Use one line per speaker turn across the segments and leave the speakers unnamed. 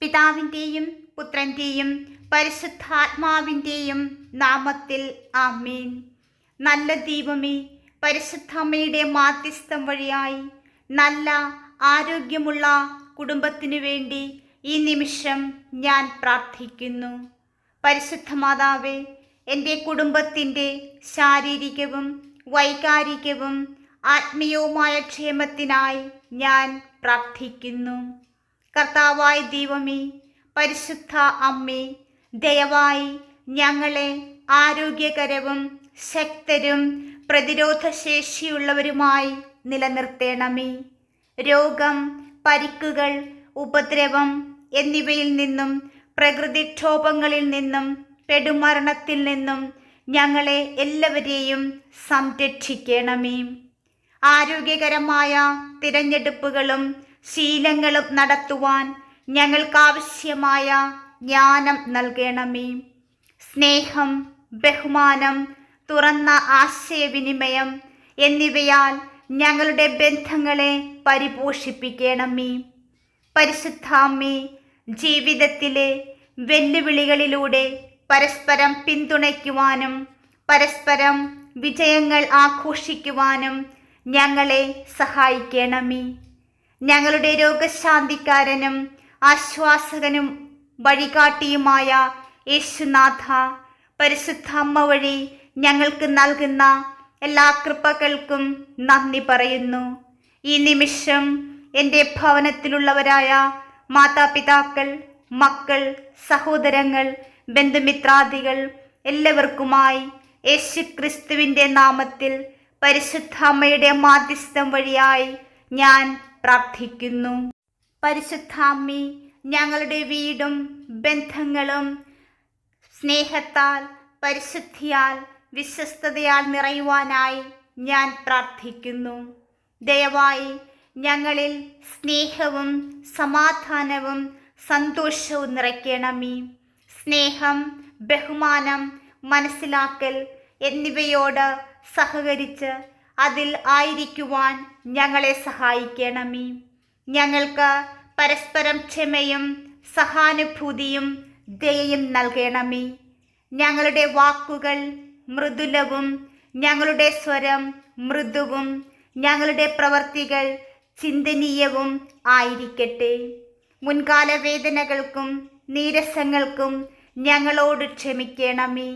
പിതാവിന്റെയും പുത്രന്റെയും പരിശുദ്ധാത്മാവിന്റെയും നാമത്തിൽ ആമീൻ. നല്ല ദൈവമേ പരിശുദ്ധമ്മയുടെ മാധ്യസ്ഥം വഴിയായി നല്ല ആരോഗ്യമുള്ള കുടുംബത്തിനു വേണ്ടി ഈ നിമിഷം ഞാൻ പ്രാർത്ഥിക്കുന്നു. പരിശുദ്ധ മാതാവേ എന്റെ കുടുംബത്തിന്റെ ശാരീരികവും വൈകാരികവും ആത്മീയവുമായ ക്ഷേമത്തിനായി ഞാൻ പ്രാർത്ഥിക്കുന്നു. കർത്താവായ ദൈവമേ പരിശുദ്ധ അമ്മേ ദയവായി ഞങ്ങളെ ആരോഗ്യകരവും ശക്തരും പ്രതിരോധശേഷിയുള്ളവരുമായി നിലനിർത്തേണമേ. രോഗം പരിക്കുകൾ ഉപദ്രവം എന്നിവയിൽ നിന്നും പ്രകൃതിക്ഷോഭങ്ങളിൽ നിന്നും പെടുമരണത്തിൽ നിന്നും ഞങ്ങളെ എല്ലാവരെയും സംരക്ഷിക്കണമേ. ആരോഗ്യകരമായ തിരഞ്ഞെടുപ്പുകളും ശീലങ്ങളും നടത്തുവാൻ ഞങ്ങൾക്കാവശ്യമായ ജ്ഞാനം നൽകണമേ. സ്നേഹം ബഹുമാനം തുറന്ന ആശയവിനിമയം എന്നിവയാൽ ഞങ്ങളുടെ ബന്ധങ്ങളെ പരിപോഷിപ്പിക്കണമേ. പരിശുദ്ധാമ്മേ ജീവിതത്തിലെ വെല്ലുവിളികളിലൂടെ പരസ്പരം പിന്തുണയ്ക്കുവാനും പരസ്പരം വിജയങ്ങൾ ആഘോഷിക്കുവാനും ഞങ്ങളെ സഹായിക്കണമേ. ഞങ്ങളുടെ രോഗശാന്തിക്കാരനും ആശ്വാസകനും വഴികാട്ടിയുമായ യേശുനാഥ പരിശുദ്ധ അമ്മ വഴി ഞങ്ങൾക്ക് നൽകുന്ന എല്ലാ കൃപകൾക്കും നന്ദി പറയുന്നു. ഈ നിമിഷം എന്റെ ഭവനത്തിലുള്ളവരായ മാതാപിതാക്കൾ മക്കൾ സഹോദരങ്ങൾ ബന്ധുമിത്രാദികൾ എല്ലാവർക്കുമായി യേശു ക്രിസ്തുവിന്റെ നാമത്തിൽ പരിശുദ്ധ അമ്മയുടെ മാധ്യസ്ഥം വഴിയായി ഞാൻ പ്രാർത്ഥിക്കുന്നു. പരിശുദ്ധാമ്മി ഞങ്ങളുടെ വീടും ബന്ധങ്ങളും സ്നേഹത്താൽ പരിശുദ്ധിയാൽ വിശ്വസ്തതയാൽ നിറയുവാനായി ഞാൻ പ്രാർത്ഥിക്കുന്നു. ദയവായി ഞങ്ങളിൽ സ്നേഹവും സമാധാനവും സന്തോഷവും നിറയ്ക്കണമേ. സ്നേഹം ബഹുമാനം മനസ്സിലാക്കൽ എന്നിവയോട് സഹകരിച്ച് അതിൽ ആയിരിക്കുവാൻ ഞങ്ങളെ സഹായിക്കണമേ. ഞങ്ങൾക്ക് പരസ്പരം ക്ഷമയും സഹാനുഭൂതിയും ദയയും നൽകണമേ. ഞങ്ങളുടെ വാക്കുകൾ മൃദുലവും ഞങ്ങളുടെ സ്വരം മൃദുവും ഞങ്ങളുടെ പ്രവർത്തികൾ ചിന്തനീയവും ആയിരിക്കട്ടെ. മുൻകാല വേദനകൾക്കും നീരസങ്ങൾക്കും ഞങ്ങളോട് ക്ഷമിക്കണമേ.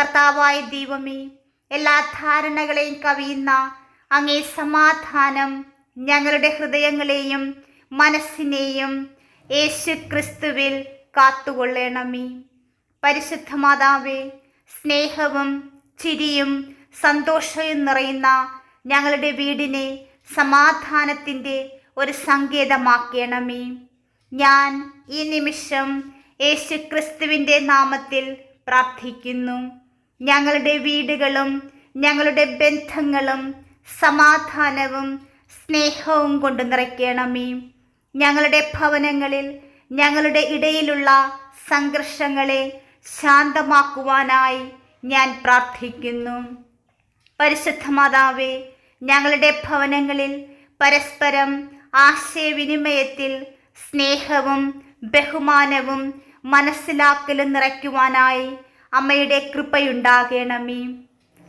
കർത്താവായ ദൈവമേ എല്ലാ ധാരണകളെയും കവിയുന്ന അങ്ങേ സമാധാനം ഞങ്ങളുടെ ഹൃദയങ്ങളെയും മനസ്സിനെയും യേശു ക്രിസ്തുവിൽ കാത്തുകൊള്ളണമേ. പരിശുദ്ധ മാതാവേ സ്നേഹവും ചിരിയും സന്തോഷവും നിറയുന്ന ഞങ്ങളുടെ വീടിനെ സമാധാനത്തിന്റെ ഒരു സങ്കേതമാക്കണമേ. ഞാൻ ഈ നിമിഷം യേശു ക്രിസ്തുവിന്റെ നാമത്തിൽ പ്രാർത്ഥിക്കുന്നു. ഞങ്ങളുടെ വീടുകളും ഞങ്ങളുടെ ബന്ധങ്ങളും സമാധാനവും സ്നേഹവും കൊണ്ട് നിറയ്ക്കണമേ. ഞങ്ങളുടെ ഭവനങ്ങളിൽ ഞങ്ങളുടെ ഇടയിലുള്ള സംഘർഷങ്ങളെ ശാന്തമാക്കുവാനായി ഞാൻ പ്രാർത്ഥിക്കുന്നു. പരിശുദ്ധ മാതാവേ ഞങ്ങളുടെ ഭവനങ്ങളിൽ പരസ്പരം ആശയവിനിമയത്തിൽ സ്നേഹവും ബഹുമാനവും മനസ്സിലാക്കലും നിറയ്ക്കുവാനായി അമ്മയുടെ കൃപയുണ്ടാകണമേ.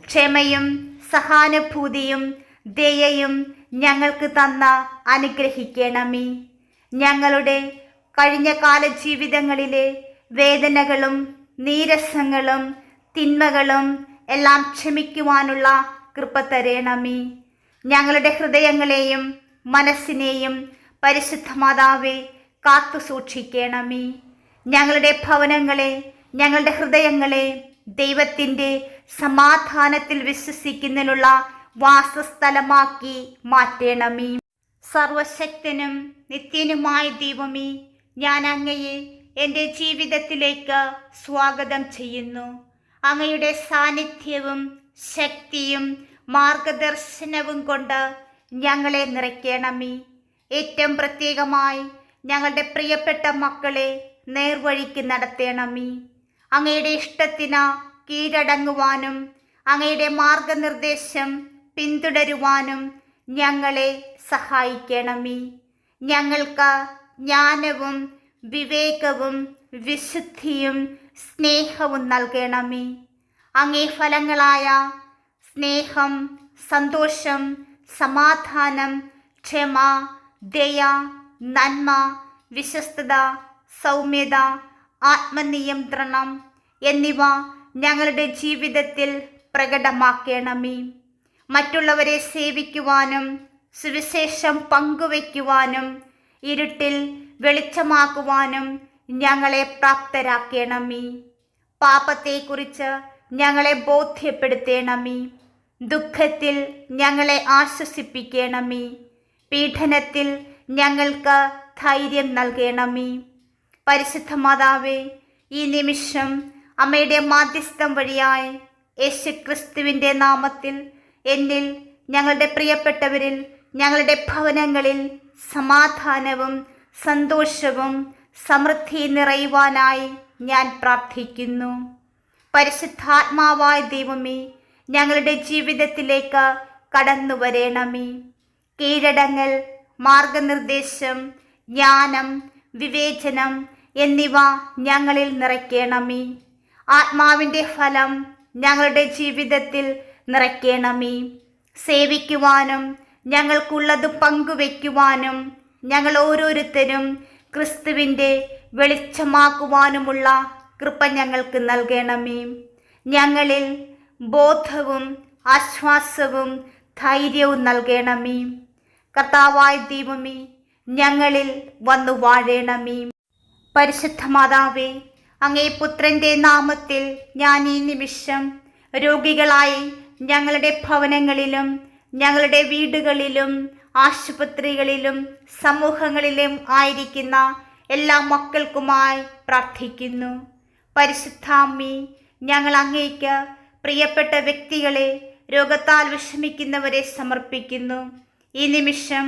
ക്ഷമയും സഹാനുഭൂതിയും ദയയും ഞങ്ങൾക്ക് തന്ന അനുഗ്രഹിക്കണമേ. ഞങ്ങളുടെ കഴിഞ്ഞ കാല ജീവിതങ്ങളിലെ വേദനകളും നീരസങ്ങളും തിന്മകളും എല്ലാം ക്ഷമിക്കുവാനുള്ള കൃപ തരേണമേ. ഞങ്ങളുടെ ഹൃദയങ്ങളെയും മനസ്സിനെയും പരിശുദ്ധ മാതാവെ കാത്തു സൂക്ഷിക്കണമേ ഞങ്ങളുടെ ഭവനങ്ങളെ ഞങ്ങളുടെ ഹൃദയങ്ങളെ ദൈവത്തിന്റെ സമാധാനത്തിൽ വിശ്വസിക്കുന്നതിനുള്ള വാസസ്ഥലമാക്കി മാറ്റണമേ. സർവശക്തനും നിത്യനുമായ ദൈവമേ ഞാൻ അങ്ങയെ എന്റെ ജീവിതത്തിലേക്ക് സ്വാഗതം ചെയ്യുന്നു. അങ്ങയുടെ സാന്നിധ്യവും ശക്തിയും മാർഗദർശനവും കൊണ്ട് ഞങ്ങളെ നിറയ്ക്കണമേ. ഏറ്റവും പ്രത്യേകമായി ഞങ്ങളുടെ പ്രിയപ്പെട്ട മക്കളെ നേർവഴിക്ക് നടത്തണമേ. അങ്ങയുടെ ഇഷ്ടത്തിന് കീഴടങ്ങുവാനും അങ്ങയുടെ മാർഗനിർദ്ദേശം പിന്തുടരുവാനും ഞങ്ങളെ സഹായിക്കണമേ. ഞങ്ങൾക്ക് ജ്ഞാനവും വിവേകവും വിശുദ്ധിയും സ്നേഹവും നൽകണമേ. അങ്ങേ ഫലങ്ങളായ സ്നേഹം സന്തോഷം സമാധാനം ക്ഷമ ദയ നന്മ വിശ്വസ്തത സൗമ്യത ആത്മനിയന്ത്രണം എന്നിവ ഞങ്ങളുടെ ജീവിതത്തിൽ പ്രകടമാക്കണമേ. മറ്റുള്ളവരെ സേവിക്കുവാനും സുവിശേഷം പങ്കുവയ്ക്കുവാനും ഇരുട്ടിൽ വെളിച്ചമാക്കുവാനും ഞങ്ങളെ പ്രാപ്തരാക്കണമേ. പാപത്തെക്കുറിച്ച് ഞങ്ങളെ ബോധ്യപ്പെടുത്തണമേ. ദുഃഖത്തിൽ ഞങ്ങളെ ആശ്വസിപ്പിക്കണമേ. പീഡനത്തിൽ ഞങ്ങൾക്ക് ധൈര്യം നൽകണമേ. പരിശുദ്ധ മാതാവേ ഈ നിമിഷം അമ്മയുടെ മാധ്യസ്ഥം വഴിയായി യേശു ക്രിസ്തുവിന്റെ നാമത്തിൽ എന്നിൽ ഞങ്ങളുടെ പ്രിയപ്പെട്ടവരിൽ ഞങ്ങളുടെ ഭവനങ്ങളിൽ സമാധാനവും സന്തോഷവും സമൃദ്ധി നിറയുവാനായി ഞാൻ പ്രാർത്ഥിക്കുന്നു. പരിശുദ്ധാത്മാവായ ദൈവമേ ഞങ്ങളുടെ ജീവിതത്തിലേക്ക് കടന്നു വരേണമേ. കീഴടങ്ങൽ മാർഗനിർദ്ദേശം ജ്ഞാനം വിവേചനം എന്നിവ ഞങ്ങളിൽ നിറയ്ക്കണമേ. ആത്മാവിന്റെ ഫലം ഞങ്ങളുടെ ജീവിതത്തിൽ നിറയ്ക്കണമേ. സേവിക്കുവാനും ഞങ്ങൾക്കുള്ളത് പങ്കുവയ്ക്കുവാനും ഞങ്ങൾ ഓരോരുത്തരും ക്രിസ്തുവിന്റെ വെളിച്ചമാക്കുവാനുമുള്ള കൃപ ഞങ്ങൾക്ക് നൽകണമേ. ഞങ്ങളിൽ ബോധവും ആശ്വാസവും ധൈര്യവും നൽകണമേ. കർത്താവായ ദൈവമേ ഞങ്ങളിൽ വന്നു വാഴണമേ. പരിശുദ്ധ മാതാവേ അങ്ങേ പുത്രന്റെ നാമത്തിൽ ഞാൻ ഈ നിമിഷം രോഗികളായി ഞങ്ങളുടെ ഭവനങ്ങളിലും ഞങ്ങളുടെ വീടുകളിലും ആശുപത്രികളിലും സമൂഹങ്ങളിലും ആയിരിക്കുന്ന എല്ലാ മക്കൾക്കുമായി പ്രാർത്ഥിക്കുന്നു. പരിശുദ്ധാമ്മി ഞങ്ങൾ അങ്ങേക്ക് പ്രിയപ്പെട്ട വ്യക്തികളെ രോഗത്താൽ വിഷമിക്കുന്നവരെ സമർപ്പിക്കുന്നു. ഈ നിമിഷം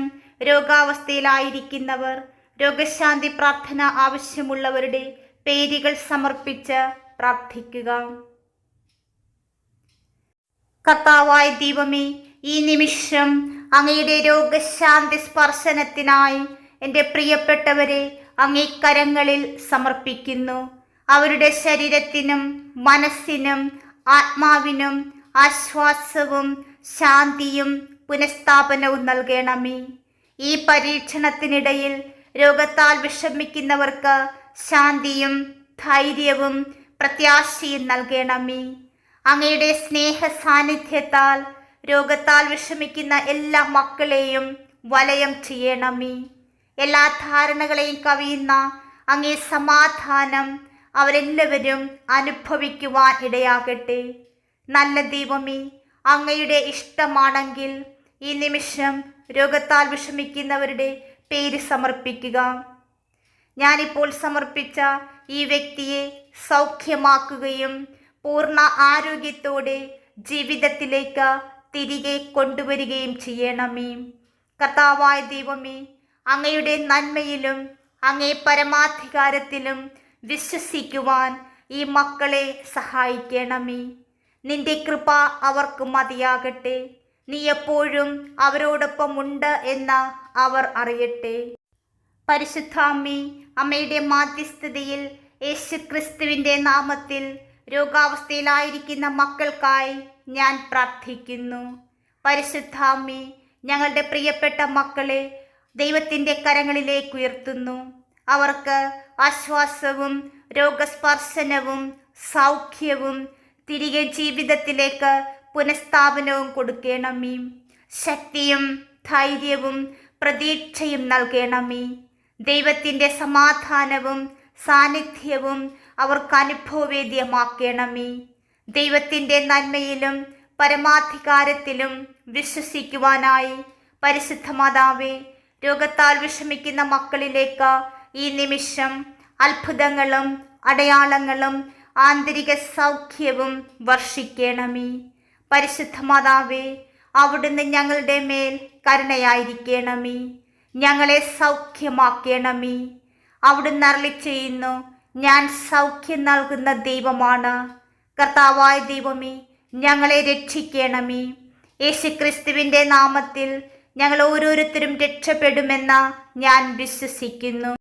രോഗാവസ്ഥയിലായിരിക്കുന്നവർ രോഗശാന്തി പ്രാർത്ഥന ആവശ്യമുള്ളവരുടെ പേരുകൾ സമർപ്പിച്ച് പ്രാർത്ഥിക്കുക. കർത്താവായ ദൈവമേ ഈ നിമിഷം അങ്ങയുടെ രോഗശാന്തി സ്പർശനത്തിനായി എന്റെ പ്രിയപ്പെട്ടവരെ അങ്ങേ കരങ്ങളിൽ സമർപ്പിക്കുന്നു. അവരുടെ ശരീരത്തിനും മനസ്സിനും ആത്മാവിനും ആശ്വാസവും ശാന്തിയും പുനഃസ്ഥാപനവും നൽകണമേ. ഈ പരീക്ഷണത്തിനിടയിൽ രോഗത്താൽ വിഷമിക്കുന്നവർക്ക് ശാന്തിയും ധൈര്യവും പ്രത്യാശയും നൽകണമേ. അങ്ങയുടെ സ്നേഹ സാന്നിധ്യത്താൽ രോഗത്താൽ വിഷമിക്കുന്ന എല്ലാ മക്കളെയും വലയം ചെയ്യണമേ. എല്ലാ ധാരണകളെയും കവിയുന്ന അങ്ങേ സമാധാനം അവരെല്ലാവരും അനുഭവിക്കുവാൻ ഇടയാകട്ടെ. നല്ല ദൈവമേ അങ്ങയുടെ ഇഷ്ടമാണെങ്കിൽ ഈ നിമിഷം രോഗത്താൽ വിഷമിക്കുന്നവരുടെ പേര് സമർപ്പിക്കുക. ഞാനിപ്പോൾ സമർപ്പിച്ച ഈ വ്യക്തിയെ സൗഖ്യമാക്കുകയും പൂർണ ആരോഗ്യത്തോടെ ജീവിതത്തിലേക്ക് തിരികെ കൊണ്ടുവരികയും ചെയ്യണമേ. കർത്താവായ ദൈവമേ അങ്ങയുടെ നന്മയിലും അങ്ങേ പരമാധികാരത്തിലും വിശ്വസിക്കുവാൻ ഈ മക്കളെ സഹായിക്കണമേ. നിന്റെ കൃപ അവർക്ക് മതിയാകട്ടെ. നീ എപ്പോഴും അവരോടൊപ്പം ഉണ്ട് എന്ന് അവർ അറിയട്ടെ. പരിശുദ്ധാമ്മി അമ്മയുടെ മാധ്യസ്ഥതയിൽ യേശു ക്രിസ്തുവിന്റെ നാമത്തിൽ രോഗാവസ്ഥയിലായിരിക്കുന്ന മക്കൾക്കായി ഞാൻ പ്രാർത്ഥിക്കുന്നു. പരിശുദ്ധാമ്മി ഞങ്ങളുടെ പ്രിയപ്പെട്ട മക്കളെ ദൈവത്തിന്റെ കരങ്ങളിലേക്ക് ഉയർത്തുന്നു. അവർക്ക് ആശ്വാസവും രോഗസ്പർശനവും സൗഖ്യവും തിരികെ ജീവിതത്തിലേക്ക് പുനഃസ്ഥാപനവും കൊടുക്കണമേ. ശക്തിയും ധൈര്യവും പ്രതീക്ഷയും നൽകണമേ. ദൈവത്തിന്റെ സമാധാനവും സാന്നിധ്യവും അവർക്ക് അനുഭവവേദ്യമാക്കണമേ. ദൈവത്തിന്റെ നന്മയിലും പരമാധികാരത്തിലും വിശ്വസിക്കുവാനായി പരിശുദ്ധ മാതാവേ രോഗത്താൽ വിഷമിക്കുന്ന മക്കളിലേക്ക് ഈ നിമിഷം അത്ഭുതങ്ങളും അടയാളങ്ങളും ആന്തരിക സൗഖ്യവും വർഷിക്കണമേ. പരിശുദ്ധ മാതാവേ അവിടുന്ന് ഞങ്ങളുടെ മേൽ കരുണയായിരിക്കണമേ. ഞങ്ങളെ സൗഖ്യമാക്കണമേ. അവിടുന്ന് അരളി ചെയ്യുന്നു ഞാൻ സൗഖ്യം നൽകുന്ന ദൈവമാണ്. കർത്താവായ ദൈവമേ ഞങ്ങളെ രക്ഷിക്കണമേ. യേശുക്രിസ്തുവിന്റെ നാമത്തിൽ ഞങ്ങൾ ഓരോരുത്തരും രക്ഷപ്പെടുമെന്ന് ഞാൻ വിശ്വസിക്കുന്നു.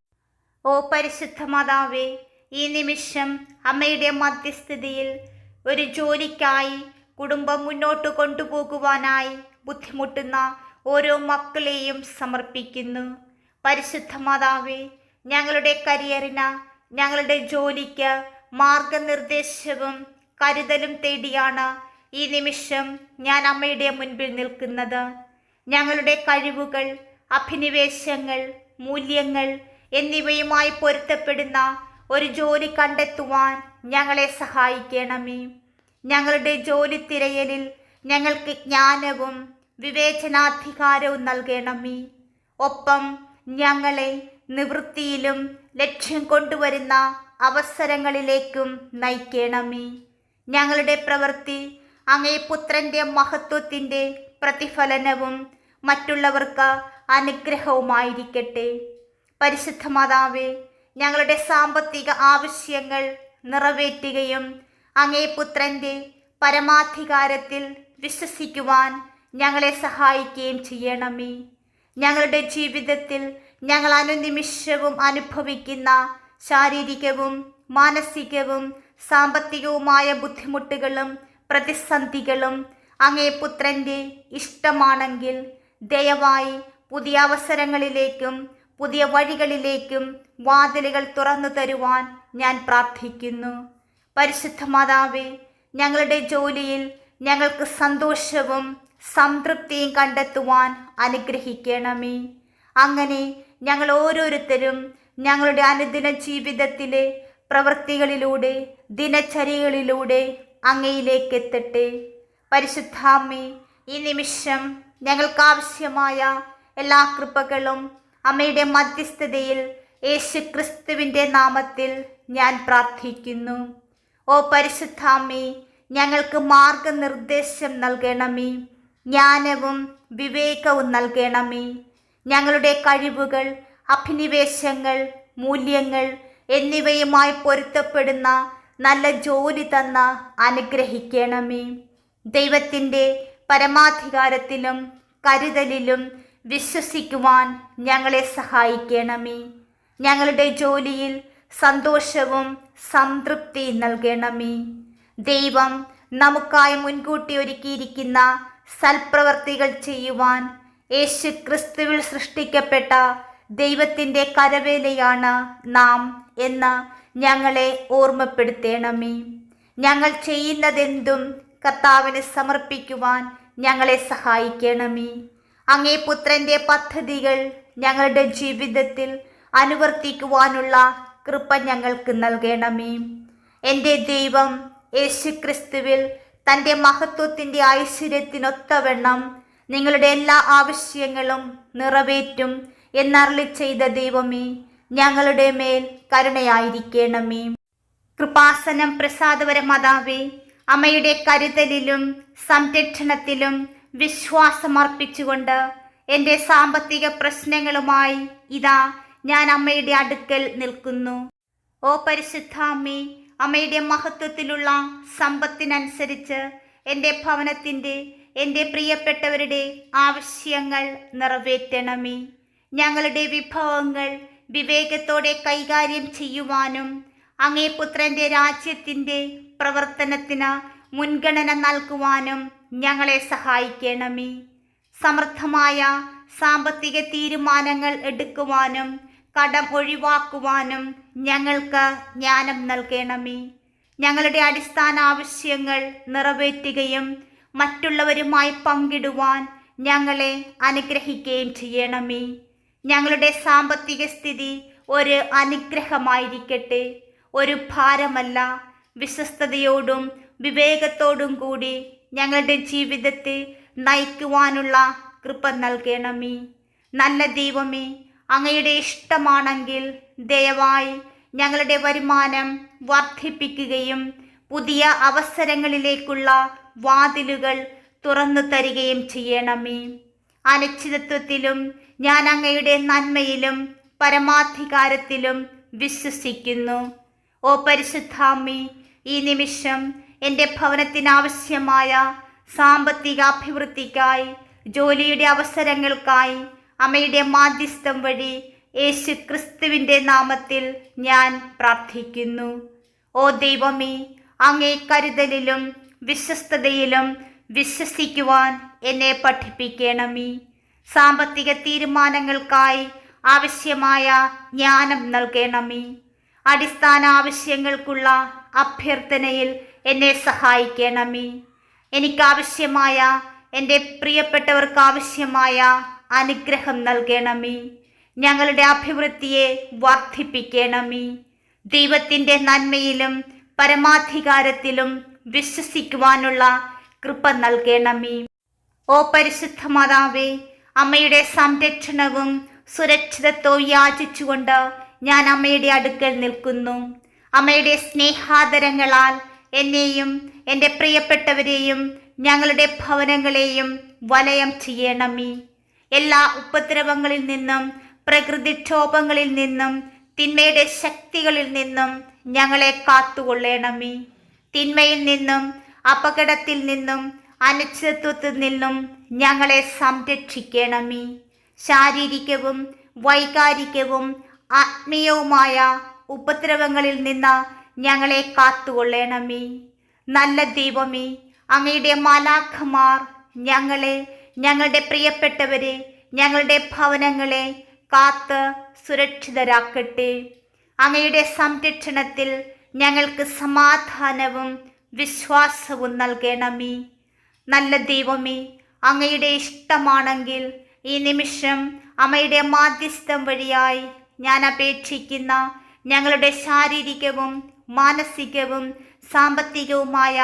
ഓ പരിശുദ്ധ മാതാവേ ഈ നിമിഷം അമ്മയുടെ മധ്യസ്ഥതയിൽ ഒരു ജോലിക്കായി കുടുംബം മുന്നോട്ട് കൊണ്ടുപോകുവാനായി ബുദ്ധിമുട്ടുന്ന ഓരോ മക്കളെയും സമർപ്പിക്കുന്നു. പരിശുദ്ധ മാതാവേ ഞങ്ങളുടെ കരിയറിന് ഞങ്ങളുടെ ജോലിക്ക് മാർഗനിർദ്ദേശവും കരുതലും തേടിയാണ് ഈ നിമിഷം ഞാൻ അമ്മയുടെ മുൻപിൽ നിൽക്കുന്നത്. ഞങ്ങളുടെ കഴിവുകൾ അഭിനിവേശങ്ങൾ മൂല്യങ്ങൾ എന്നിവയുമായി പൊരുത്തപ്പെടുന്ന ഒരു ജോലി കണ്ടെത്തുവാൻ ഞങ്ങളെ സഹായിക്കണമേ. ഞങ്ങളുടെ ജോലി തിരയലിൽ ഞങ്ങൾക്ക് ജ്ഞാനവും വിവേചനാധികാരവും നൽകണമേ. ഒപ്പം ഞങ്ങളെ നിവൃത്തിയിലും ലക്ഷ്യം കൊണ്ടുവരുന്ന അവസരങ്ങളിലേക്കും നയിക്കണമേ. ഞങ്ങളുടെ പ്രവൃത്തി അങ്ങേ പുത്രന്റെ മഹത്വത്തിന്റെ പ്രതിഫലനവും മറ്റുള്ളവർക്ക് അനുഗ്രഹവുമായിരിക്കട്ടെ. പരിശുദ്ധ മാതാവേ ഞങ്ങളുടെ സാമ്പത്തിക ആവശ്യങ്ങൾ നിറവേറ്റുകയും അങ്ങേ പുത്രന്റെ പരമാധികാരത്തിൽ വിശ്വസിക്കുവാൻ ഞങ്ങളെ സഹായിക്കുകയും ചെയ്യണമേ. ഞങ്ങളുടെ ജീവിതത്തിൽ ഞങ്ങൾ അനുനിമിഷവും അനുഭവിക്കുന്ന ശാരീരികവും മാനസികവും സാമ്പത്തികവുമായ ബുദ്ധിമുട്ടുകളും പ്രതിസന്ധികളും അങ്ങേ പുത്രന്റെ ഇഷ്ടമാണെങ്കിൽ ദയവായി പുതിയ അവസരങ്ങളിലേക്കും പുതിയ വഴികളിലേക്കും വാതിലുകൾ തുറന്നു തരുവാൻ ഞാൻ പ്രാർത്ഥിക്കുന്നു. പരിശുദ്ധ മാതാവേ ഞങ്ങളുടെ ജോലിയിൽ ഞങ്ങൾക്ക് സന്തോഷവും സംതൃപ്തിയും കണ്ടെത്തുവാൻ അനുഗ്രഹിക്കണമേ. അങ്ങനെ ഞങ്ങൾ ഓരോരുത്തരും ഞങ്ങളുടെ അനുദിന ജീവിതത്തിലെ പ്രവൃത്തികളിലൂടെ ദിനചര്യകളിലൂടെ അങ്ങയിലേക്ക് എത്തട്ടെ പരിശുദ്ധാമ്മേ ഈ നിമിഷം ഞങ്ങൾക്കാവശ്യമായ എല്ലാ കൃപകളും അമ്മയുടെ മധ്യസ്ഥതയിൽ യേശു ക്രിസ്തുവിന്റെ നാമത്തിൽ ഞാൻ പ്രാർത്ഥിക്കുന്നു. ഓ പരിശുദ്ധാമേ ഞങ്ങൾക്ക് മാർഗനിർദ്ദേശം നൽകണമേ ജ്ഞാനവും വിവേകവും നൽകണമേ. ഞങ്ങളുടെ കഴിവുകൾ അഭിനിവേശങ്ങൾ മൂല്യങ്ങൾ എന്നിവയുമായി പൊരുത്തപ്പെടുന്ന നല്ല ജോലി തന്ന അനുഗ്രഹിക്കണമേ. ദൈവത്തിന്റെ പരമാധികാരത്തിലും കരുതലിലും വിശ്വസിക്കുവാൻ ഞങ്ങളെ സഹായിക്കണമേ. ഞങ്ങളുടെ ജോലിയിൽ സന്തോഷവും സംതൃപ്തി നൽകണമേ. ദൈവം നമുക്കായി മുൻകൂട്ടി ഒരുക്കിയിരിക്കുന്ന സൽപ്രവർത്തികൾ ചെയ്യുവാൻ യേശു ക്രിസ്തുവിൽ സൃഷ്ടിക്കപ്പെട്ട ദൈവത്തിന്റെ കരവേലയാണ് നാം എന്ന് ഞങ്ങളെ ഓർമ്മപ്പെടുത്തണമേ. ഞങ്ങൾ ചെയ്യുന്നതെന്തും കർത്താവിന് സമർപ്പിക്കുവാൻ ഞങ്ങളെ സഹായിക്കണമേ. അങ്ങേ പുത്രന്റെ പദ്ധതികൾ ഞങ്ങളുടെ ജീവിതത്തിൽ അനുവർത്തിക്കുവാനുള്ള കൃപ ഞങ്ങൾക്ക് നൽകണമേ. എന്റെ ദൈവം യേശുക്രിസ്തുവിൽ തന്റെ മഹത്വത്തിന്റെ ഐശ്വര്യത്തിനൊത്തവണ്ണം നിങ്ങളുടെ എല്ലാ ആവശ്യങ്ങളും നിറവേറ്റും എന്നരളി ചെയ്ത ദൈവമേ ഞങ്ങളുടെ മേൽ കരുണയായിരിക്കണമേ. കൃപാസനം പ്രസാദവര മാതാവേ അമ്മയുടെ കരുതലിലും സംരക്ഷണത്തിലും വിശ്വാസമർപ്പിച്ചുകൊണ്ട് എന്റെ സാമ്പത്തിക പ്രശ്നങ്ങളുമായി ഇതാ ഞാൻ അമ്മയുടെ അടുക്കൽ നിൽക്കുന്നു. ഓ പരിശുദ്ധ അമ്മേ അമ്മയുടെ മഹത്വത്തിലുള്ള സമ്പത്തിനനുസരിച്ച് എന്റെ ഭവനത്തിന്റെ എന്റെ പ്രിയപ്പെട്ടവരുടെ ആവശ്യങ്ങൾ നിറവേറ്റണമേ. ഞങ്ങളുടെ വിഭവങ്ങൾ വിവേകത്തോടെ കൈകാര്യം ചെയ്യുവാനും അങ്ങേ പുത്രന്റെ രാജ്യത്തിന്റെ പ്രവർത്തനത്തിന് മുൻഗണന നൽകുവാനും ഞങ്ങളെ സഹായിക്കണമേ. സമർത്ഥമായ സാമ്പത്തിക തീരുമാനങ്ങൾ എടുക്കുവാനും കടം ഒഴിവാക്കുവാനും ഞങ്ങൾക്ക് ജ്ഞാനം നൽകണമേ. ഞങ്ങളുടെ അടിസ്ഥാന ആവശ്യങ്ങൾ നിറവേറ്റുകയും മറ്റുള്ളവരുമായി പങ്കിടുവാൻ ഞങ്ങളെ അനുഗ്രഹിക്കുകയും ചെയ്യണമേ. ഞങ്ങളുടെ സാമ്പത്തിക സ്ഥിതി ഒരു അനുഗ്രഹമായിരിക്കട്ടെ. ഒരു ഭാരമല്ല വിശ്വസ്തയോടും വിവേകത്തോടും കൂടി ഞങ്ങളുടെ ജീവിതത്തെ നയിക്കുവാനുള്ള കൃപ നൽകണമേ. നല്ല ദൈവമേ അങ്ങയുടെ ഇഷ്ടമാണെങ്കിൽ ദയവായി ഞങ്ങളുടെ വരുമാനം വർദ്ധിപ്പിക്കുകയും പുതിയ അവസരങ്ങളിലേക്കുള്ള വാതിലുകൾ തുറന്നു തരികയും ചെയ്യണമേ. അനിശ്ചിതത്വത്തിലും ഞാൻ അങ്ങയുടെ നന്മയിലും പരമാധികാരത്തിലും വിശ്വസിക്കുന്നു. ഓ പരിശുദ്ധാമി ഈ നിമിഷം എന്റെ ഭവനത്തിനാവശ്യമായ സാമ്പത്തിക അഭിവൃദ്ധിക്കായി ജോലിയുടെ അവസരങ്ങൾക്കായി അമ്മയുടെ മാധ്യസ്ഥം വഴി യേശു ക്രിസ്തുവിന്റെ നാമത്തിൽ ഞാൻ പ്രാർത്ഥിക്കുന്നു. ഓ ദൈവമേ അങ്ങേ കരുതലിലും വിശ്വസ്തതയിലും വിശ്വസിക്കുവാൻ എന്നെ പഠിപ്പിക്കണമേ. സാമ്പത്തിക തീരുമാനങ്ങൾക്കായി ആവശ്യമായ ജ്ഞാനം നൽകണമേ. അടിസ്ഥാന ആവശ്യങ്ങൾക്കുള്ള അഭ്യർത്ഥനയിൽ എന്നെ സഹായിക്കണമേ. എനിക്കാവശ്യമായ എന്റെ പ്രിയപ്പെട്ടവർക്ക് ആവശ്യമായ അനുഗ്രഹം നൽകണമേ. ഞങ്ങളുടെ അഭിവൃദ്ധിയെ വർദ്ധിപ്പിക്കണമേ. ദൈവത്തിന്റെ നന്മയിലും പരമാധികാരത്തിലും വിശ്വസിക്കുവാനുള്ള കൃപ നൽകണമേ. ഓ പരിശുദ്ധ മാതാവേ അമ്മയുടെ സംരക്ഷണവും സുരക്ഷിതത്വവും യാചിച്ചുകൊണ്ട് ഞാൻ അമ്മയുടെ അടുക്കൽ നിൽക്കുന്നു. അമ്മയുടെ സ്നേഹാദരങ്ങളാൽ എന്നെയും എന്റെ പ്രിയപ്പെട്ടവരെയും ഞങ്ങളുടെ ഭവനങ്ങളെയും വലയം ചെയ്യണമേ. എല്ലാ ഉപദ്രവങ്ങളിൽ നിന്നും പ്രകൃതിക്ഷോഭങ്ങളിൽ നിന്നും തിന്മയുടെ ശക്തികളിൽ നിന്നും ഞങ്ങളെ കാത്തുകൊള്ളേണമേ. തിന്മയിൽ നിന്നും അപകടത്തിൽ നിന്നും അനിശ്ചിതത്വത്തിൽ നിന്നും ഞങ്ങളെ സംരക്ഷിക്കണമേ. ശാരീരികവും വൈകാരികവും ആത്മീയവുമായ ഉപദ്രവങ്ങളിൽ നിന്ന് ഞങ്ങളെ കാത്തുകൊള്ളേണമേ. നല്ല ദൈവമേ അങ്ങയുടെ മാലാഖമാർ ഞങ്ങളെ ഞങ്ങളുടെ പ്രിയപ്പെട്ടവരെ ഞങ്ങളുടെ ഭവനങ്ങളെ കാത്ത് സുരക്ഷിതരാക്കട്ടെ. അങ്ങയുടെ സംരക്ഷണത്തിൽ ഞങ്ങൾക്ക് സമാധാനവും വിശ്വാസവും നൽകണമേ. നല്ല ദൈവമേ അങ്ങയുടെ ഇഷ്ടമാണെങ്കിൽ ഈ നിമിഷം അമ്മയുടെ മാധ്യസ്ഥം വഴിയായി ഞാൻ അപേക്ഷിക്കുന്ന ഞങ്ങളുടെ ശാരീരികവും മാനസികവും സാമ്പത്തികവുമായ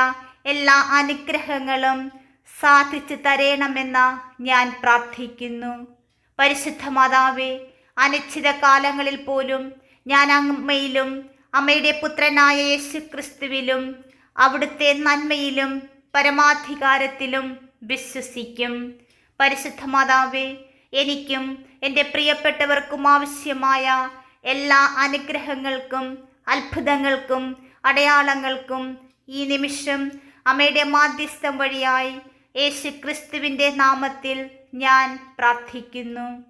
എല്ലാ അനുഗ്രഹങ്ങളും സാധിച്ചു തരേണമെന്ന് ഞാൻ പ്രാർത്ഥിക്കുന്നു. പരിശുദ്ധ മാതാവേ അനിശ്ചിത കാലങ്ങളിൽ പോലും ഞാൻ അമ്മയിലും അമ്മയുടെ പുത്രനായ യേശു ക്രിസ്തുവിലും അവിടുത്തെ നന്മയിലും പരമാധികാരത്തിലും വിശ്വസിക്കും. പരിശുദ്ധ മാതാവേ എനിക്കും എന്റെ പ്രിയപ്പെട്ടവർക്കും ആവശ്യമായ എല്ലാ അനുഗ്രഹങ്ങൾക്കും അത്ഭുതങ്ങൾക്കും അടയാളങ്ങൾക്കും ഈ നിമിഷം അമ്മയുടെ മാധ്യസ്ഥം വഴിയായി യേശു ക്രിസ്തുവിന്റെ നാമത്തിൽ ഞാൻ പ്രാർത്ഥിക്കുന്നു.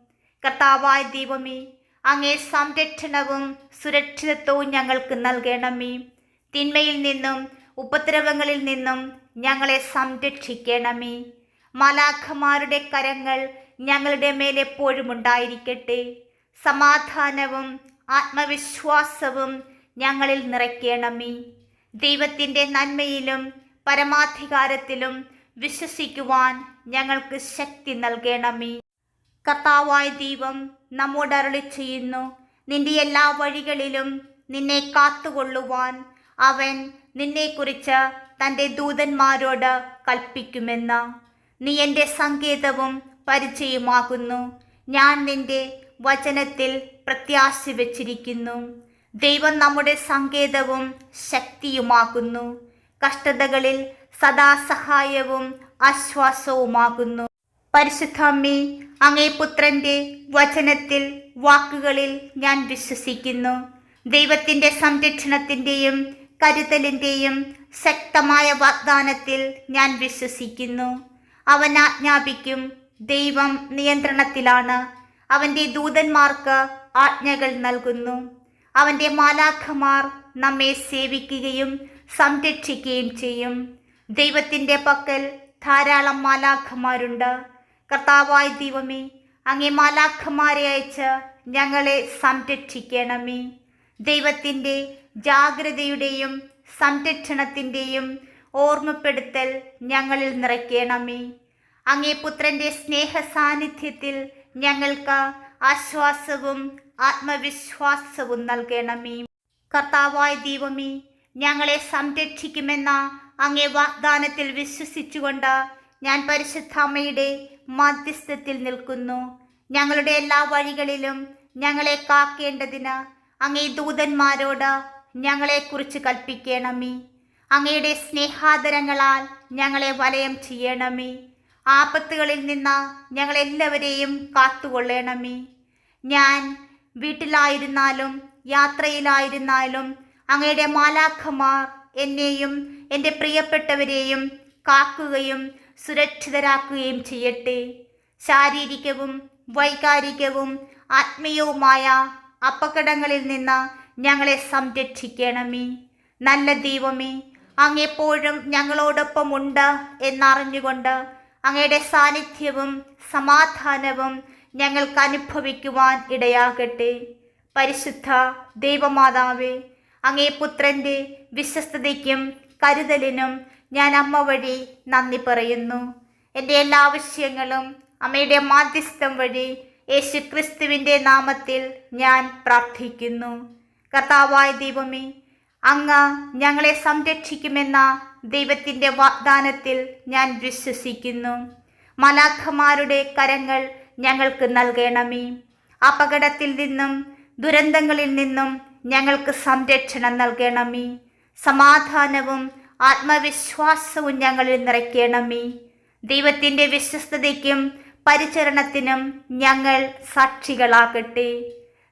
കർത്താവായ ദൈവമേ അങ്ങേ സംരക്ഷണവും സുരക്ഷിതത്വവും ഞങ്ങൾക്ക് നൽകണമേ. തിന്മയിൽ നിന്നും ഉപദ്രവങ്ങളിൽ നിന്നും ഞങ്ങളെ സംരക്ഷിക്കണമേ. മലാഖമാരുടെ കരങ്ങൾ ഞങ്ങളുടെ മേൽ എപ്പോഴും ഉണ്ടായിരിക്കട്ടെ. സമാധാനവും ആത്മവിശ്വാസവും ഞങ്ങളിൽ നിറയ്ക്കണമേ. ദൈവത്തിന്റെ നന്മയിലും പരമാധികാരത്തിലും വിശ്വസിക്കുവാൻ ഞങ്ങൾക്ക് ശക്തി നൽകണമേ. കർത്താവായ ദൈവം നമ്മോട് അരളി ചെയ്യുന്നു നിന്റെ എല്ലാ വഴികളിലും നിന്നെ കാത്തുകൊള്ളുവാൻ അവൻ നിന്നെക്കുറിച്ച് തന്റെ ദൂതന്മാരോട് കൽപ്പിക്കുമെന്ന്. നീ എന്റെ സങ്കേതവും പരിചയമാകുന്നു ഞാൻ നിന്റെ വചനത്തിൽ പ്രത്യാശ വച്ചിരിക്കുന്നു. ദൈവം നമ്മുടെ സങ്കേതവും ശക്തിയുമാകുന്നു കഷ്ടതകളിൽ സദാസഹായവും ആശ്വാസവുമാകുന്നു. പരിശുദ്ധമ്മേ അങ്ങേ പുത്രന്റെ വചനത്തിൽ വാക്കുകളിൽ ഞാൻ വിശ്വസിക്കുന്നു. ദൈവത്തിന്റെ സംരക്ഷണത്തിന്റെയും കരുതലിന്റെയും ശക്തമായ വാഗ്ദാനത്തിൽ ഞാൻ വിശ്വസിക്കുന്നു. അവൻ ആജ്ഞാപിക്കും ദൈവം നിയന്ത്രണത്തിലാണ്. അവന്റെ ദൂതന്മാർക്ക് ആജ്ഞകൾ നൽകുന്നു. അവന്റെ മാലാഖമാർ നമ്മെ സേവിക്കുകയും സംരക്ഷിക്കുകയും ചെയ്യും. ദൈവത്തിന്റെ പക്കൽ ധാരാളം മാലാഖമാരുണ്ട്. കർത്താവായ ദൈവമേ അങ്ങേ മാലാഖമാരെ അയച്ച് ഞങ്ങളെ സംരക്ഷിക്കണമേ. ദൈവത്തിന്റെ ജാഗ്രതയുടെയും സംരക്ഷണത്തിന്റെയും ഓർമ്മപ്പെടുത്തൽ ഞങ്ങളിൽ നിറയ്ക്കണമേ. അങ്ങേ പുത്രന്റെ സ്നേഹ സാന്നിധ്യത്തിൽ ഞങ്ങൾക്ക് ആശ്വാസവും ആത്മവിശ്വാസവും നൽകണമേ. കർത്താവായ ദൈവമേ ഞങ്ങളെ സംരക്ഷിക്കുമെന്ന അങ്ങേ വാഗ്ദാനത്തിൽ വിശ്വസിച്ചുകൊണ്ട് ഞാൻ പരിശുദ്ധാമ്മയുടെ മധ്യസ്ഥത്തിൽ നിൽക്കുന്നു. ഞങ്ങളുടെ എല്ലാ വഴികളിലും ഞങ്ങളെ കാക്കേണ്ടതിന് അങ്ങേ ദൂതന്മാരോട് ഞങ്ങളെക്കുറിച്ച് കൽപ്പിക്കണമേ. അങ്ങയുടെ സ്നേഹാദരങ്ങളാൽ ഞങ്ങളെ വലയം ചെയ്യണമേ. ആപത്തുകളിൽ നിന്ന് ഞങ്ങളെല്ലാവരെയും കാത്തുകൊള്ളണമേ. ഞാൻ വീട്ടിലായിരുന്നാലും യാത്രയിലായിരുന്നാലും അങ്ങയുടെ മാലാഖമാർ എന്നെയും എന്റെ പ്രിയപ്പെട്ടവരെയും കാക്കുകയും സുരക്ഷിതരാക്കുകയും ചെയ്യട്ടെ. ശാരീരികവും വൈകാരികവും ആത്മീയവുമായ അപകടങ്ങളിൽ നിന്ന് ഞങ്ങളെ സംരക്ഷിക്കണമേ. നല്ല ദൈവമേ അങ്ങെപ്പോഴും ഞങ്ങളോടൊപ്പം ഉണ്ട് എന്നറിഞ്ഞുകൊണ്ട് അങ്ങയുടെ സാന്നിധ്യവും സമാധാനവും ഞങ്ങൾക്ക് അനുഭവിക്കുവാൻ ഇടയാകട്ടെ. പരിശുദ്ധ ദൈവമാതാവേ അങ്ങേ പുത്രന്റെ വിശ്വസ്തതയ്ക്കും കരുതലിനും ഞാൻ അമ്മ വഴി നന്ദി പറയുന്നു. എന്റെ എല്ലാ ആവശ്യങ്ങളും അമ്മയുടെ മാധ്യസ്ഥം വഴി യേശു ക്രിസ്തുവിന്റെ നാമത്തിൽ ഞാൻ പ്രാർത്ഥിക്കുന്നു. കർത്താവായ ദൈവമേ അങ്ങ് ഞങ്ങളെ സംരക്ഷിക്കുമെന്ന ദൈവത്തിന്റെ വാഗ്ദാനത്തിൽ ഞാൻ വിശ്വസിക്കുന്നു. മലാഖമാരുടെ കരങ്ങൾ ഞങ്ങൾക്ക് നൽകണമേ. അപകടത്തിൽ നിന്നും ദുരന്തങ്ങളിൽ നിന്നും ഞങ്ങൾക്ക് സംരക്ഷണം നൽകണമേ. സമാധാനവും ആത്മവിശ്വാസവും ഞങ്ങളിൽ നിറയ്ക്കണമേ. ദൈവത്തിന്റെ വിശ്വസ്തതയ്ക്കും പരിചരണത്തിനും ഞങ്ങൾ സാക്ഷികളാകട്ടെ.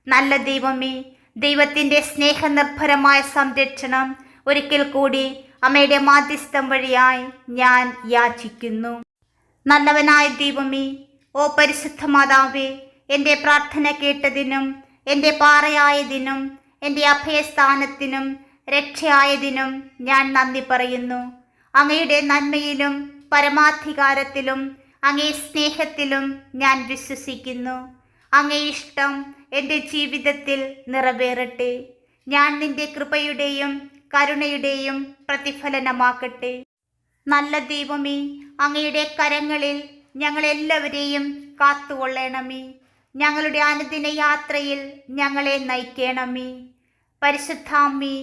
നല്ല ദൈവമേ ദൈവത്തിന്റെ സ്നേഹനിർഭരമായ സംരക്ഷണം ഒരിക്കൽ കൂടി അമ്മയുടെ മാധ്യസ്ഥം വഴിയായി ഞാൻ യാചിക്കുന്നു. നല്ലവനായ ദൈവമേ ഓ പരിശുദ്ധ മാതാവേ എന്റെ പ്രാർത്ഥന കേട്ടതിനും എന്റെ പാറയായതിനും എന്റെ അഭയസ്ഥാനത്തിനും രക്ഷയായതിനും ഞാൻ നന്ദി പറയുന്നു. അങ്ങയുടെ നന്മയിലും പരമാധികാരത്തിലും അങ്ങേ സ്നേഹത്തിലും ഞാൻ വിശ്വസിക്കുന്നു. അങ്ങേ ഇഷ്ടം എന്റെ ജീവിതത്തിൽ നിറവേറട്ടെ. ഞാൻ നിന്റെ കൃപയുടെയും കരുണയുടെയും പ്രതിഫലനമാക്കട്ടെ നല്ല ദൈവമേ അങ്ങയുടെ കരങ്ങളിൽ ഞങ്ങളെല്ലാവരെയും കാത്തുകൊള്ളണമേ. ഞങ്ങളുടെ അനുദിന യാത്രയിൽ ഞങ്ങളെ നയിക്കണമേ. പരിശുദ്ധാമ്മി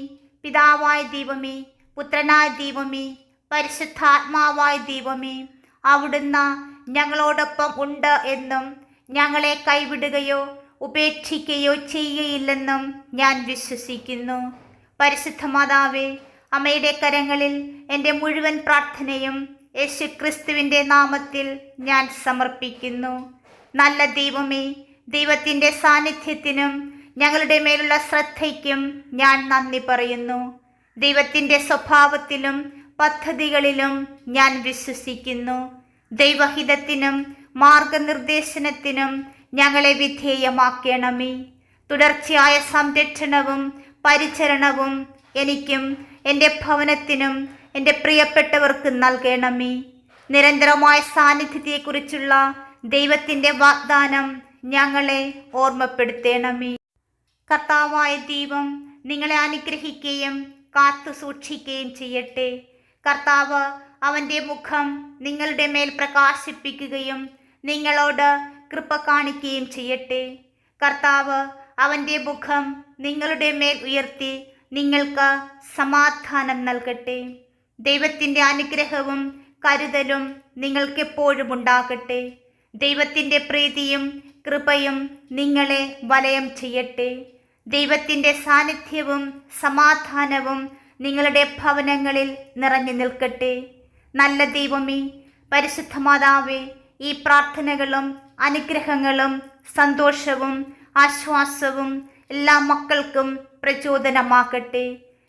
പിതാവായ ദൈവമേ പുത്രനായ ദൈവമേ പരിശുദ്ധാത്മാവായ ദൈവമേ അവിടുന്ന് ഞങ്ങളോടൊപ്പം ഉണ്ട് എന്നും ഞങ്ങളെ കൈവിടുകയോ ഉപേക്ഷിക്കുകയോ ചെയ്യുകയില്ലെന്നും ഞാൻ വിശ്വസിക്കുന്നു. പരിശുദ്ധ മാതാവേ അമ്മയുടെ കരങ്ങളിൽ എന്റെ മുഴുവൻ പ്രാർത്ഥനയും യേശു ക്രിസ്തുവിന്റെ നാമത്തിൽ ഞാൻ സമർപ്പിക്കുന്നു. നല്ല ദൈവമേ ദൈവത്തിന്റെ സാന്നിധ്യത്തിനും ഞങ്ങളുടെ മേലുള്ള ശ്രദ്ധയ്ക്കും ഞാൻ നന്ദി പറയുന്നു. ദൈവത്തിന്റെ സ്വഭാവത്തിലും പദ്ധതികളിലും ഞാൻ വിശ്വസിക്കുന്നു. ദൈവഹിതത്തിനും മാർഗനിർദ്ദേശനത്തിനും ഞങ്ങളെ വിധേയമാക്കണമേ. തുടർച്ചയായ സംരക്ഷണവും പരിചരണവും എനിക്കും എന്റെ ഭവനത്തിനും എന്റെ പ്രിയപ്പെട്ടവർക്കും നൽകണമേ. നിരന്തരമായ സാന്നിധ്യത്തെക്കുറിച്ചുള്ള ദൈവത്തിന്റെ വാഗ്ദാനം ഞങ്ങളെ ഓർമ്മപ്പെടുത്തണമേ. കർത്താവായ ദൈവം നിങ്ങളെ അനുഗ്രഹിക്കുകയും കാത്തു സൂക്ഷിക്കുകയും ചെയ്യട്ടെ. കർത്താവ് അവന്റെ മുഖം നിങ്ങളുടെ മേൽ പ്രകാശിപ്പിക്കുകയും നിങ്ങളോട് കൃപ കാണിക്കുകയും ചെയ്യട്ടെ. കർത്താവ് അവന്റെ മുഖം നിങ്ങളുടെ മേൽ ഉയർത്തി നിങ്ങൾക്ക് സമാധാനം നൽകട്ടെ. ദൈവത്തിന്റെ അനുഗ്രഹവും കരുതലും നിങ്ങൾക്കെപ്പോഴും ഉണ്ടാകട്ടെ. ദൈവത്തിന്റെ പ്രീതിയും കൃപയും നിങ്ങളെ വലയം ചെയ്യട്ടെ. ദൈവത്തിന്റെ സാന്നിധ്യവും സമാധാനവും നിങ്ങളുടെ ഭവനങ്ങളിൽ നിറഞ്ഞു നിൽക്കട്ടെ. നല്ല ദൈവമേ പരിശുദ്ധ മാതാവേ ഈ പ്രാർത്ഥനകളും അനുഗ്രഹങ്ങളും സന്തോഷവും ആശ്വാസവും എല്ലാ മക്കൾക്കും പ്രചോദനമാക്കട്ടെ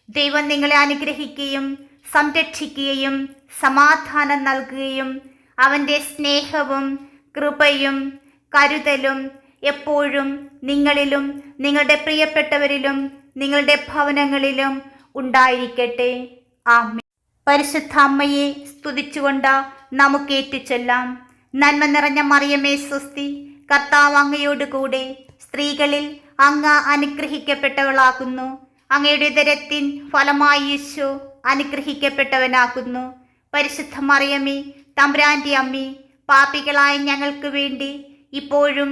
ദൈവം നിങ്ങളെ അനുഗ്രഹിക്കുകയും സംരക്ഷിക്കുകയും സമാധാനം നൽകുകയും അവന്റെ സ്നേഹവും കൃപയും കരുതലും എപ്പോഴും നിങ്ങളിലും നിങ്ങളുടെ പ്രിയപ്പെട്ടവരിലും നിങ്ങളുടെ ഭവനങ്ങളിലും ഉണ്ടായിരിക്കട്ടെ. ആമി പരിശുദ്ധ അമ്മയെ സ്തുതിച്ചുകൊണ്ട് നമുക്ക് ഏറ്റുചൊല്ലാം നന്മ നിറഞ്ഞ മറിയമേ സ്വസ്തി. കർത്താവ് അങ്ങയോട് കൂടെ സ്ത്രീകളിൽ അങ്ങ് അനുഗ്രഹിക്കപ്പെട്ടവളാകുന്നു. അങ്ങയുടെ ദരത്തിൻ ഫലമായി യേശു അനുഗ്രഹിക്കപ്പെട്ടവനാകുന്നു. പരിശുദ്ധ മറിയമേ തമ്പ്രാന്റെ അമ്മി പാപികളായ ഞങ്ങൾക്ക് വേണ്ടി ഇപ്പോഴും